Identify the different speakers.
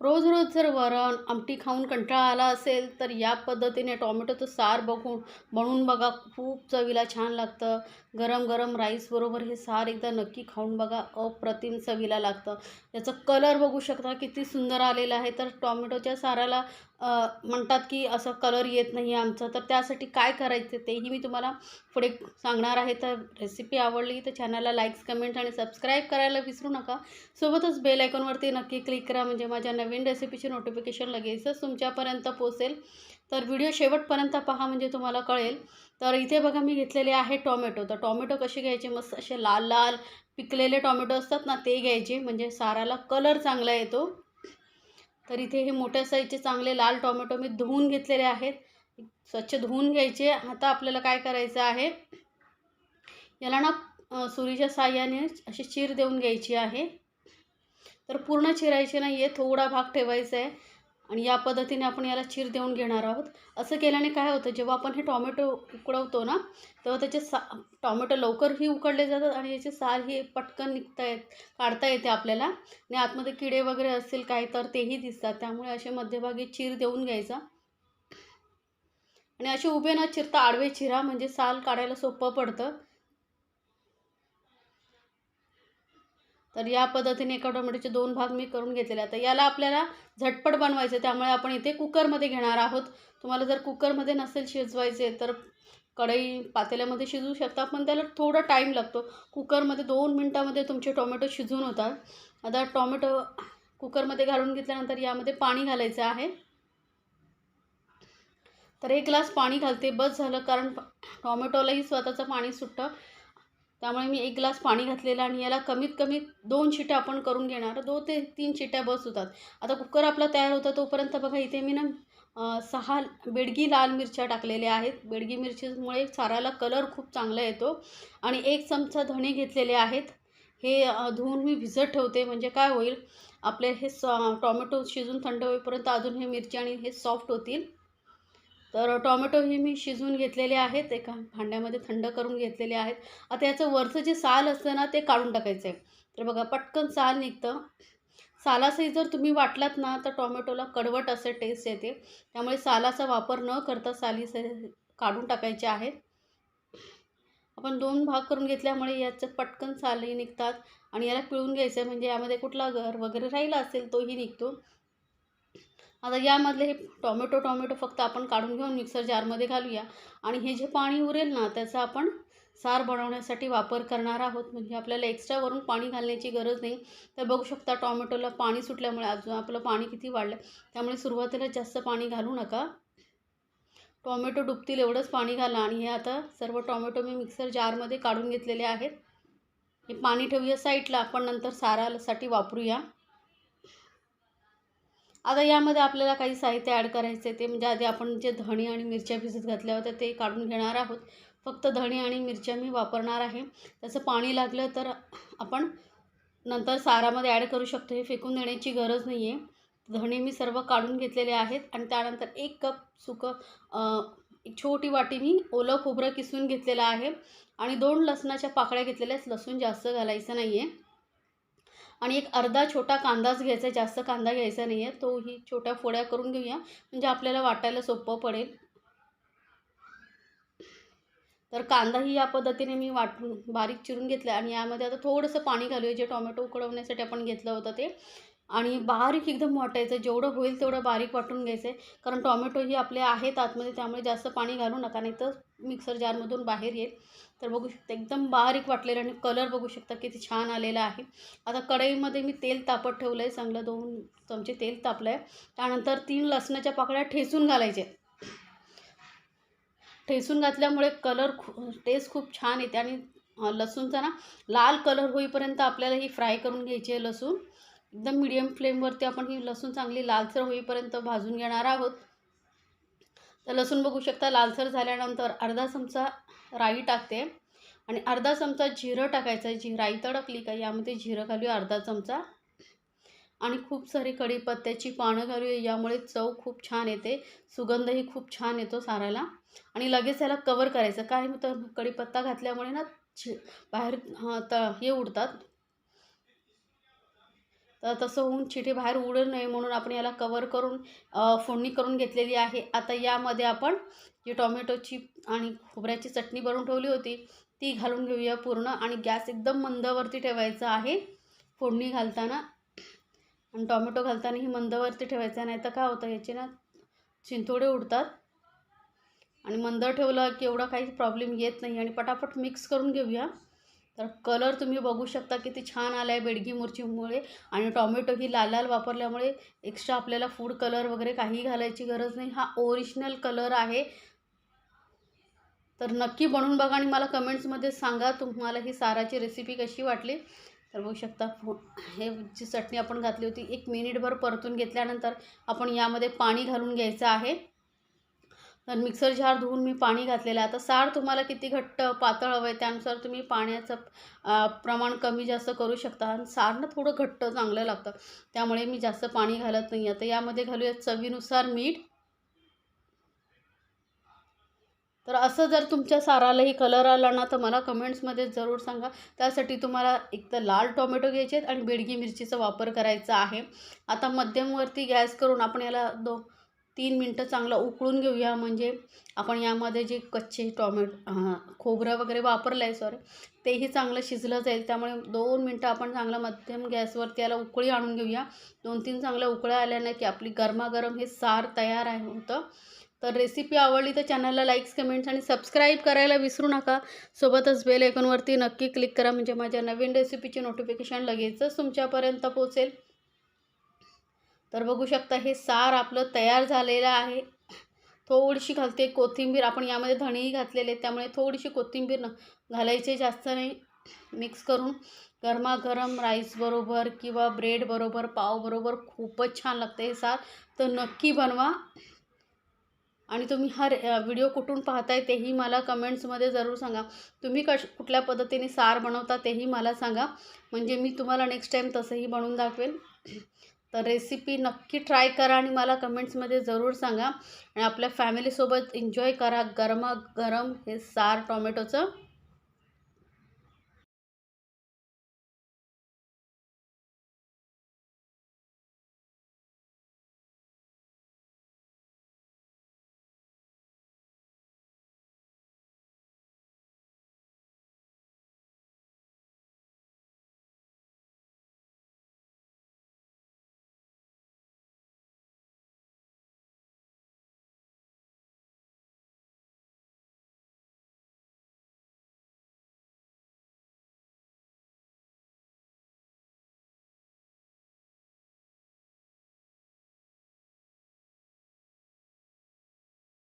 Speaker 1: रोज रोज जर वरण आमटी खाऊन कंटाळा आला असेल तर या पद्धतीने टॉमॅटोचं सार बघून बनवून बघा खूप चवीला छान लागतं. गरम गरम राईसबरोबर हे सार एकदा नक्की खाऊन बघा अप्रतिम चवीला लागतं. याचं कलर बघू शकता किती सुंदर आलेलं आहे. तर टॉमॅटोच्या साराला म्हणतात की असं कलर येत नाही आमचं. तर त्यासाठी काय करायचं तेही मी तुम्हाला पुढे सांगणार आहे. तर रेसिपी आवडली तर चॅनलला लाईक्स कमेंट आणि सबस्क्राईब करायला विसरू नका. सोबतच बेल आयकॉनवरती नक्की क्लिक करा. म्हणजे माझ्या नवीन नवीन रेसिपीची नोटिफिकेशन लगेचच तुमच्यापर्यंत पोचेल तर व्हिडिओ शेवटपर्यंत पहा म्हणजे तुम्हाला कळेल. तर इथे बघा मी घेतलेले आहे टॉमॅटो तर टॉमॅटो कसे घ्यायचे? मस्त असे लाल लाल पिकलेले टॉमॅटो असतात ना ते घ्यायचे. म्हणजे साराला कलर चांगला येतो. तर इथे हे मोठ्या साईजचे चांगले लाल टॉमॅटो मी धुवून घेतलेले आहेत. स्वच्छ धुवून घ्यायचे. आता आपल्याला काय करायचं आहे? याला ना सुरीच्या साह्याने अशी चीर देऊन घ्यायची आहे. तर पूर्ण चिरायची नाही आहे थोडा भाग ठेवायचा आहे आणि या पद्धतीने आपण याला चीर देऊन घेणार आहोत. असं केल्याने काय होतं जेव्हा आपण हे टॉमॅटो उकडवतो ना तेव्हा त्याचे सा टॉमॅटो लवकरही उकडले जातात आणि याचे साल ही पटकन निघता येत काढता येते आपल्याला. आणि आतमध्ये किडे वगैरे असतील काय तर तेही दिसतात. त्यामुळे असे मध्यभागी चीर देऊन घ्यायचा. आणि असे उभे न चिरता आडवे चिरा म्हणजे साल काढायला सोपं पडतं. तर या पद्धतीने एका टोमॅटोचे दोन भाग मी करून घेतलेले आता याला आपल्याला झटपट बनवायचं त्यामुळे आपण इथे कुकरमध्ये घेणार आहोत. तुम्हाला जर कुकरमध्ये नसेल शिजवायचे तर कढई पातेल्यामध्ये शिजवू शकता पण त्याला थोडा टाईम लागतो. कुकरमध्ये दोन मिनटामध्ये तुमचे टोमॅटो शिजून होतात. आता टोमॅटो कुकरमध्ये घालून घेतल्यानंतर यामध्ये पाणी घालायचं आहे. तर एक ग्लास पाणी घालते बस झालं कारण टॉमॅटोलाही स्वतःचं पाणी सुटतं. त्यामुळे मी एक ग्लास पाणी घातलेलं आणि याला कमीत कमी दोन शिट्या आपण करून घेणार. दोन ते तीन शिट्या बस होतात. आता कुकर आपला तयार होता तोपर्यंत बघा इथे मी ना सहा बेडगी लाल मिरच्या टाकलेल्या आहेत. बेडगी मिरचीमुळे साराला कलर खूप चांगला येतो. आणि एक चमचा धणे घेतलेले आहेत. हे धुवून मी भिजत ठेवते. म्हणजे काय होईल आपले हे सॉ टॉमॅटो शिजून थंड होईपर्यंत अजून हे मिरची आणि हे सॉफ्ट होतील. तर टॉमॅटो हे मी शिजवून घेतलेले आहेत एका भांड्यामध्ये थंड करून घेतलेले आहेत. आता याचं वरचं जे साल असतं ना ते काढून टाकायचं आहे तर बघा पटकन साल निघतं. सालासही जर तुम्ही वाटलात ना तर टॉमॅटोला कडवट असे टेस्ट येते. त्यामुळे सालाचा वापर न करता साली काढून टाकायचे आहेत. आपण दोन भाग करून घेतल्यामुळे याचं पटकन सालही निघतात. आणि याला पिळून घ्यायचं आहे म्हणजे यामध्ये कुठला घर वगैरे राहिला असेल तोही निघतो. आता यामधले हे टॉमॅटो टॉमॅटो फक्त आपण काढून घेऊन मिक्सर जारमध्ये घालूया. आणि हे जे पाणी उरेल ना त्याचा आपण सार बनवण्यासाठी वापर करणार आहोत. म्हणजे आपल्याला एक्स्ट्रावरून पाणी घालण्याची गरज नाही. तर बघू शकता टॉमॅटोला पाणी सुटल्यामुळे अजून आपलं पाणी किती वाढलं. त्यामुळे सुरुवातीला जास्त पाणी घालू नका. टॉमॅटो डुबतील एवढंच पाणी घाला. आणि हे आता सर्व टॉमॅटो मी मिक्सर जारमध्ये काढून घेतलेले आहेत. हे पाणी ठेवूया साईडला. आपण नंतर सारासाठी वापरूया. आता यामध्ये आपल्याला काही साहित्य ॲड करायचे ते म्हणजे आधी आपण जे धणे आणि मिरच्या भिजत घातल्या होत्या ते काढून घेणार आहोत. फक्त धणे आणि मिरच्या मी वापरणार आहे. त्याचं पाणी लागलं तर आपण नंतर सारामध्ये ॲड करू शकतो. हे फेकून देण्याची गरज नाही आहे धणे मी सर्व काढून घेतलेले आहेत आणि त्यानंतर एक कप सुकं एक छोटी वाटी मी ओलं खोबरं किसून घेतलेलं आहे. आणि दोन लसणाच्या पाकळ्या घेतलेल्या आहेत. लसूण जास्त घालायचं नाही आहे आणि एक अर्धा छोटा कांदाच घ्यायचा आहे जास्त कांदा घ्यायचा नाही आहे तोही छोट्या फोड्या करून घेऊया. म्हणजे आपल्याला वाटायला सोपं पडेल. तर कांदाही या पद्धतीने मी वाटून बारीक चिरून घेतला आणि यामध्ये आता थोडंसं पाणी घालूया. जे टोमॅटो उकडवण्यासाठी आपण घेतलं होतं ते. आणि बारीक एकदम वाटायचं. जेवढं होईल तेवढं बारीक वाटून घ्यायचं. आहे कारण टोमॅटोही आपले आहेत आतमध्ये त्यामुळे जास्त पाणी घालू नका नाही तर मिक्सर जारमधून बाहेर येईल. तर बघू शकता एकदम बारीक वाटलेलं आणि कलर बघू शकता किती छान आलेला आहे. आता कढईमध्ये मी तेल तापत ठेवलं आहे चांगलं दोन चमचे तेल तापलं आहे त्यानंतर तीन लसणाच्या पाकळ्या ठेचून घालायचे. ठेचून घातल्यामुळे कलर खू टेस्ट खूप छान येते आणि लसूणचा ना लाल कलर होईपर्यंत आपल्याला ही फ्राय करून घ्यायची आहे लसूण. एकदम मिडियम फ्लेमवरती आपण ही लसूण चांगली लालसर होईपर्यंत भाजून घेणार आहोत. तर लसूण बघू शकता लालसर झाल्यानंतर अर्धा चमचा राई टाकते. आणि अर्धा चमचा जिरं टाकायचं आहे. जी राई तडकली का यामध्ये जिरं घालूया अर्धा चमचा. आणि खूप सारी कढीपत्त्याची पानं घालूया यामुळे चव खूप छान येते. सुगंधही खूप छान येतो साराला. आणि लगेच याला कवर करायचं. काय तर कढीपत्ता घातल्यामुळे ना बाहेर हां त हे उडतात. तर तसं होऊन चिठे बाहेर उडू नये म्हणून आपण याला कवर करून फोडणी करून घेतलेली आहे. आता यामध्ये आपण जी टॉमॅटोची आणि खोबऱ्याची चटणी बनवून ठेवली होती ती घालून घेऊया पूर्ण. आणि गॅस एकदम मंदवरती ठेवायचा आहे. फोडणी घालताना आणि टॉमॅटो घालतानाही मंदवरती ठेवायचं नाही तर काय होतं याचे ना चिंतोडे उडतात. आणि मंद ठेवलं की एवढा काही प्रॉब्लेम येत नाही. आणि पटापट मिक्स करून घेऊया. तर कलर तुम्ही बघू शकता किती छान आला आहे बेडगी मिरचीमुळे आणि टॉमॅटो ही लाल लाल वापरल्यामुळे एक्स्ट्रा आपल्याला फूड कलर वगैरे काही घालायची गरज नाही. हा ओरिजिनल कलर आहे. तर नक्की बनवून बघा आणि मला कमेंट्समध्ये सांगा तुम्हाला ही साराची रेसिपी कशी वाटली. तर बघू शकता हे जी चटणी आपण घातली होती एक मिनिटभर परतून घेतल्यानंतर आपण यामध्ये पाणी घालून घ्यायचं आहे. तर मिक्सर जार धुवून मी पाणी घातलेलं आहे. आता सार तुम्हाला किती घट्ट पातळ हवं आहे त्यानुसार तुम्ही पाण्याचं प्रमाण कमी जास्त करू शकता. आणि सारनं थोडं घट्ट चांगलं लागतं. त्यामुळे मी जास्त पाणी घालत नाही. आता यामध्ये घालूया चवीनुसार मीठ. तर असं जर तुमच्या सारालाही कलर आला ना तर मला कमेंट्समध्ये जरूर सांगा. त्यासाठी तुम्हाला एक तर लाल टोमॅटो घ्यायचे आहेत आणि बेडगी मिरचीचा वापर करायचा आहे. आता मध्यमवरती गॅस करून आपण याला दो तीन मिनटं चांगलं उकळून घेऊया. म्हणजे आपण यामध्ये जे कच्चे टॉमॅटो खोबरं वगैरे वापरलं आहे सॉरी तेही चांगलं शिजलं जाईल. त्यामुळे दोन मिनटं आपण चांगलं मध्यम गॅसवरती याला उकळी आणून घेऊया. दोन तीन चांगल्या उकळ्या आल्याने की आपली गरमागरम हे सार तयार आहे होतं तर रेसिपी आवडली तर चॅनलला लाईक्स कमेंट्स आणि सबस्क्राईब करायला विसरू नका. सोबतच बेल आयकॉनवरती नक्की क्लिक करा. म्हणजे माझ्या नवीन रेसिपीची नोटिफिकेशन लगेचच तुमच्यापर्यंत पोचेल तर बघू शकता हे सार आपलं तयार झालेलं आहे. थोडीशी घालते कोथिंबीर. आपण यामध्ये धणेही घातलेले त्यामुळे थोडीशी कोथिंबीर न घालायची जास्त नाही. मिक्स करून गरमागरम राईसबरोबर किंवा ब्रेडबरोबर पावबरोबर खूपच छान लागतं हे सार. तर नक्की बनवा. आणि तुम्ही हा व्हिडिओ कुठून पाहताय तेही मला कमेंट्समध्ये जरूर सांगा. तुम्ही कश कुठल्या पद्धतीने सार बनवता तेही मला सांगा. म्हणजे मी तुम्हाला नेक्स्ट टाईम तसंही बनवून दाखवेल तर रेसिपी नक्की ट्राय करा आणि मला कमेंट्समध्ये जरूर सांगा. आणि आपल्या फॅमिलीसोबत एन्जॉय करा. गरमागरम हे सार टॉमॅटोचं.